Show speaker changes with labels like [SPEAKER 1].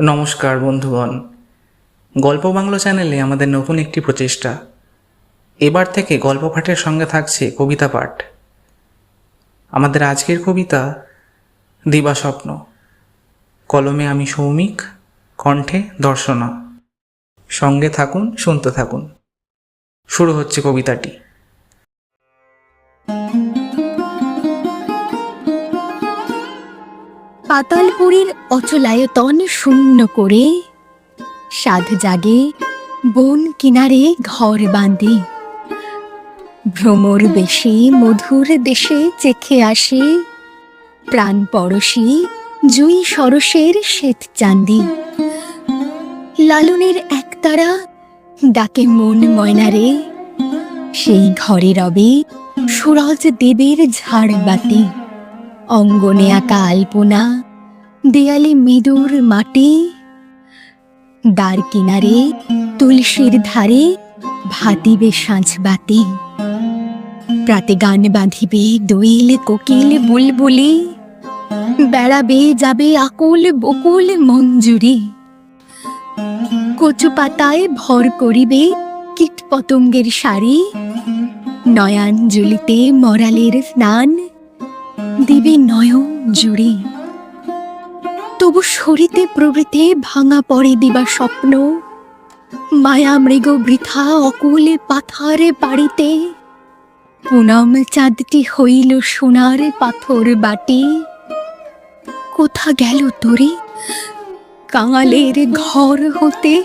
[SPEAKER 1] নমস্কার বন্ধুগণ। গল্প বাংলা চ্যানেলে আমাদের নতুন একটি প্রচেষ্টা। এবার থেকে গল্প পাঠের সঙ্গে থাকছে কবিতা পাঠ। আমাদের আজকের কবিতা দিবা স্বপ্ন। কলমে আমি সৌমিক, কণ্ঠে দর্শনা। সঙ্গে থাকুন, শুনতে থাকুন। শুরু হচ্ছে কবিতাটি।
[SPEAKER 2] পাতালপুরীর অচলায়তন শূন্য করে, সাধ জাগে বন কিনারে ঘর বাঁধে। ভ্রমর বেশে মধুর দেশে চেখে আসে, প্রাণ পরশী জুই সরসের শ্বেত চান্দি লালনের একতারা ডাকে মন ময়নারে, সেই ঘরে রবে সুরজ দেবের ঝাড়বাতি। অঙ্গনে আঁকা আলপনা দেয়ালে মেদুর মাটি। দ্বার কিনারে তুলসীর ধারে ভাতিবে সাঁঝবাতি প্রাতে গান বাঁধিবে দোয়েল কোকিল বুলবুলি। বেড়াবে যাবে আকুল বকুল মঞ্জুরি। কচু পাতায় ভর করিবে কীট পতঙ্গের শাড়ি নয়াঞ্জলিতে মরালের স্নান। দিবে নয়ন জুড়ে। তবু সরিতে প্রবৃতে ভাঙা পড়ে দিবা স্বপ্ন। মায়া মৃগ বৃথা অকুলে পাথারে বাড়িতে। পুনম চাঁদটি হইল সোনার পাথর বাটি। কোথা গেল তোরে? কাঙালের ঘর হতে